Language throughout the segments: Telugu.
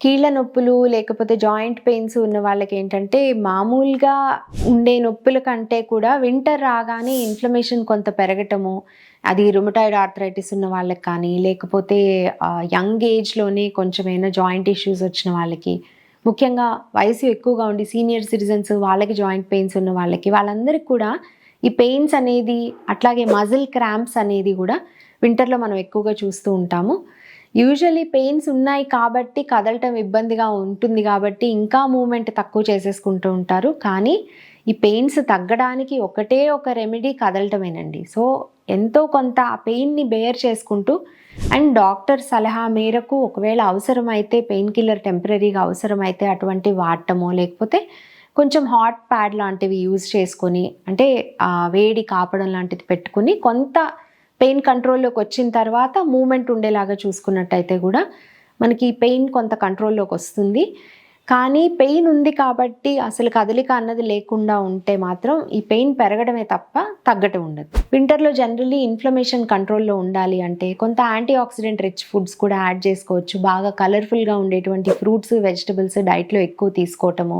కీళ్ళ నొప్పులు లేకపోతే జాయింట్ పెయిన్స్ ఉన్న వాళ్ళకి ఏంటంటే మామూలుగా ఉండే నొప్పుల కంటే కూడా వింటర్ రాగానే ఇన్ఫ్లమేషన్ కొంత పెరగటము అది రుమటాయిడ్ ఆర్థరైటిస్ ఉన్న వాళ్ళకి కానీ లేకపోతే యంగ్ ఏజ్లోనే కొంచెమైనా జాయింట్ ఇష్యూస్ వచ్చిన వాళ్ళకి ముఖ్యంగా వయసు ఎక్కువగా ఉండి సీనియర్ సిటిజన్స్ వాళ్ళకి జాయింట్ పెయిన్స్ ఉన్న వాళ్ళకి వాళ్ళందరికీ కూడా ఈ పెయిన్స్ అనేది అట్లాగే మజిల్ క్రాంప్స్ అనేది కూడా వింటర్లో మనం ఎక్కువగా చూస్తూ ఉంటాము. యూజువలీ పెయిన్స్ ఉన్నాయి కాబట్టి కదలటం ఇబ్బందిగా ఉంటుంది కాబట్టి ఇంకా మూమెంట్ తక్కువ చేసేసుకుంటూ ఉంటారు. కానీ ఈ పెయిన్స్ తగ్గడానికి ఒకటే ఒక రెమెడీ కదలటమేనండి. సో ఎంతో కొంత ఆ పెయిన్ని బేర్ చేసుకుంటూ అండ్ డాక్టర్ సలహా మేరకు ఒకవేళ అవసరమైతే పెయిన్ కిల్లర్ టెంపరీగా అవసరమైతే అటువంటి వాడటమో లేకపోతే కొంచెం హాట్ ప్యాడ్ లాంటివి యూజ్ చేసుకొని అంటే వేడి కాపడం లాంటిది పెట్టుకుని కొంత పెయిన్ కంట్రోల్లోకి వచ్చిన తర్వాత మూమెంట్ ఉండేలాగా చూసుకున్నట్టయితే కూడా మనకి పెయిన్ కొంత కంట్రోల్లోకి వస్తుంది. కానీ పెయిన్ ఉంది కాబట్టి అసలు కదలిక అన్నది లేకుండా ఉంటే మాత్రం ఈ పెయిన్ పెరగడమే తప్ప తగ్గటం ఉండదు. వింటర్లో జనరల్లీ ఇన్ఫ్లమేషన్ కంట్రోల్లో ఉండాలి అంటే కొంత యాంటీ ఆక్సిడెంట్ రిచ్ ఫుడ్స్ కూడా యాడ్ చేసుకోవచ్చు. బాగా కలర్ఫుల్గా ఉండేటువంటి ఫ్రూట్స్ వెజిటబుల్స్ డైట్లో ఎక్కువ తీసుకోవటము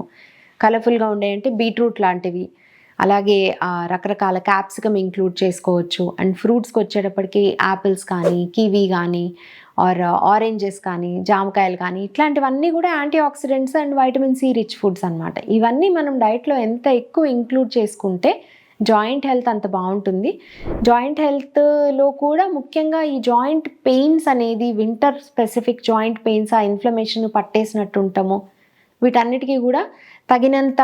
కలర్ఫుల్గా ఉండే అంటే బీట్రూట్ లాంటివి అలాగే రకరకాల క్యాప్సికమ్ ఇంక్లూడ్ చేసుకోవచ్చు. అండ్ ఫ్రూట్స్కి వచ్చేటప్పటికి యాపిల్స్ కానీ కివీ కానీ ఆర్ ఆరెంజెస్ uh, కానీ జామకాయలు కానీ ఇట్లాంటివన్నీ కూడా anti oxidants and vitamin C rich foods అన్నమాట. ఇవన్నీ మనం డైట్లో ఎంత ఎక్కువ ఇంక్లూడ్ చేసుకుంటే జాయింట్ హెల్త్ అంత బాగుంటుంది. జాయింట్ హెల్త్లో కూడా ముఖ్యంగా ఈ జాయింట్ పెయిన్స్ అనేది వింటర్ స్పెసిఫిక్ జాయింట్ పెయిన్స్ ఆ ఇన్ఫ్లమేషన్ పట్టేసినట్టు ఉంటాము వీటన్నిటికీ కూడా తగినంత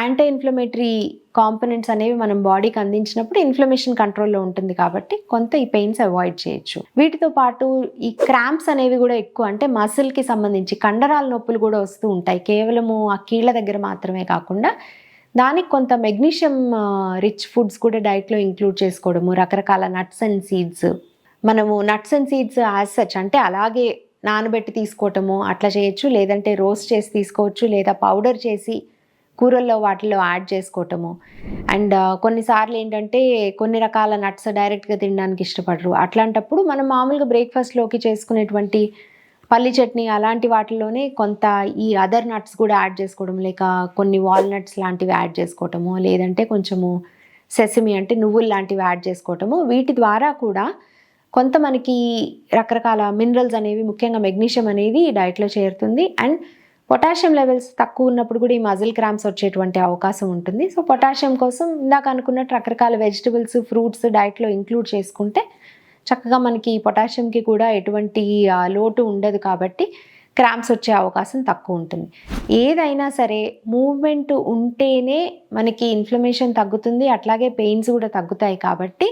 యాంటీ ఇన్ఫ్లమేటరీ కాంపనెంట్స్ అనేవి మనం బాడీకి అందించినప్పుడు ఇన్ఫ్లమేషన్ కంట్రోల్లో ఉంటుంది కాబట్టి కొంత ఈ పెయిన్స్ అవాయిడ్ చేయొచ్చు. వీటితో పాటు ఈ క్రాంప్స్ అనేవి కూడా ఎక్కువ అంటే మసిల్కి సంబంధించి కండరాల నొప్పులు కూడా వస్తూ ఉంటాయి. కేవలము ఆ కీళ్ళ దగ్గర మాత్రమే కాకుండా దానికి కొంత మెగ్నీషియం రిచ్ ఫుడ్స్ కూడా డైట్లో ఇంక్లూడ్ చేసుకోవడము. రకరకాల నట్స్ అండ్ సీడ్స్ మనము nuts and seeds as such అంటే అలాగే నానబెట్టి తీసుకోవటము అట్లా చేయొచ్చు లేదంటే రోస్ట్ చేసి తీసుకోవచ్చు లేదా పౌడర్ చేసి కూరల్లో వాటిలో యాడ్ చేసుకోవటము. అండ్ కొన్నిసార్లు ఏంటంటే కొన్ని రకాల నట్స్ డైరెక్ట్గా తినడానికి ఇష్టపడరు. అట్లాంటప్పుడు మనం మామూలుగా బ్రేక్ఫాస్ట్లోకి చేసుకునేటువంటి పల్లి చట్నీ అలాంటి వాటిల్లోనే కొంత ఈ అదర్ నట్స్ కూడా యాడ్ చేసుకోవడం లేక కొన్ని వాల్నట్స్ లాంటివి యాడ్ చేసుకోవటము లేదంటే కొంచెము సెసమి అంటే నువ్వులు లాంటివి యాడ్ చేసుకోవటము వీటి ద్వారా కూడా కొంత మనకి రకరకాల మినరల్స్ అనేవి ముఖ్యంగా మెగ్నీషియం అనేది డైట్లో చేరుతుంది. అండ్ పొటాషియం లెవెల్స్ తక్కువ ఉన్నప్పుడు కూడా ఈ మజిల్ క్రామ్స్ వచ్చేటువంటి అవకాశం ఉంటుంది. సో పొటాషియం కోసం ఇందాక అనుకున్నట్టు రకరకాల వెజిటబుల్స్ ఫ్రూట్స్ డైట్లో ఇంక్లూడ్ చేసుకుంటే చక్కగా మనకి పొటాషియంకి కూడా ఎటువంటి లోటు ఉండదు కాబట్టి క్రామ్స్ వచ్చే అవకాశం తక్కువ ఉంటుంది. ఏదైనా సరే మూవ్మెంట్ ఉంటేనే మనకి ఇన్ఫ్లమేషన్ తగ్గుతుంది. అట్లాగే పెయిన్స్ కూడా తగ్గుతాయి కాబట్టి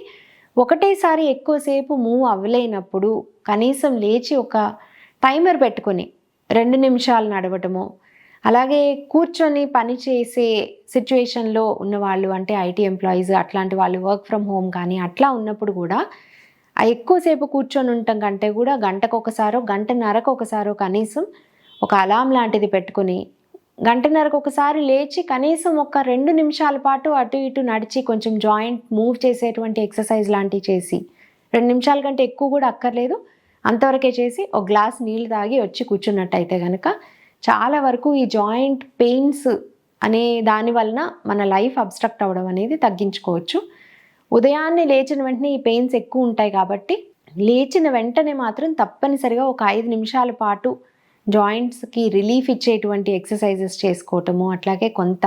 ఒకటేసారి ఎక్కువసేపు మూవ్ అవ్వలేనప్పుడు కనీసం లేచి ఒక టైమర్ పెట్టుకొని రెండు నిమిషాలు నడవటము అలాగే కూర్చొని పని చేసే సిచ్యువేషన్లో ఉన్నవాళ్ళు అంటే ఐటీ ఎంప్లాయీస్ అట్లాంటి వాళ్ళు వర్క్ ఫ్రమ్ హోమ్ కానీ అట్లా ఉన్నప్పుడు కూడా ఆ ఎక్కువసేపు కూర్చొని ఉండటం కంటే కూడా గంటకు ఒకసారో గంటన్నరకు ఒకసారో కనీసం ఒక అలాం లాంటిది పెట్టుకుని గంటన్నరకు ఒకసారి లేచి కనీసం ఒక రెండు నిమిషాల పాటు అటు ఇటు నడిచి కొంచెం జాయింట్ మూవ్ చేసేటువంటి ఎక్సర్సైజ్ లాంటివి చేసి రెండు నిమిషాల కంటే ఎక్కువ కూడా అక్కర్లేదు. అంతవరకే చేసి ఒక గ్లాస్ నీళ్ళు తాగి వచ్చి కూర్చున్నట్టయితే కనుక చాలా వరకు ఈ జాయింట్ పెయిన్స్ అనే దాని వలన మన లైఫ్ అబ్స్ట్రక్ట్ అవ్వడం అనేది తగ్గించుకోవచ్చు. ఉదయాన్నే లేచిన వెంటనే ఈ పెయిన్స్ ఎక్కువ ఉంటాయి కాబట్టి లేచిన వెంటనే మాత్రం తప్పనిసరిగా ఒక ఐదు నిమిషాల పాటు జాయింట్స్కి రిలీఫ్ ఇచ్చేటువంటి ఎక్సర్సైజెస్ చేసుకోవటము అట్లాగే కొంత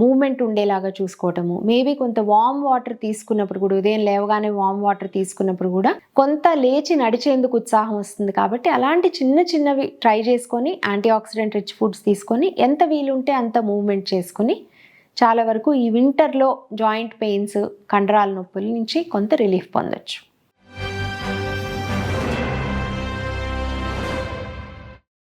మూమెంట్ ఉండేలాగా చూసుకోవటము. మేబీ కొంత వామ్ వాటర్ తీసుకున్నప్పుడు కూడా ఉదయం లేవగానే వామ్ వాటర్ తీసుకున్నప్పుడు కూడా కొంత లేచి నడిచేందుకు ఉత్సాహం వస్తుంది. కాబట్టి అలాంటి చిన్న చిన్నవి ట్రై చేసుకొని యాంటీ ఆక్సిడెంట్ రిచ్ ఫుడ్స్ తీసుకొని ఎంత వీలుంటే అంత మూవ్మెంట్ చేసుకొని చాలా వరకు ఈ వింటర్లో జాయింట్ పెయిన్స్ కండరాల నొప్పుల నుంచి కొంత రిలీఫ్ పొందొచ్చు.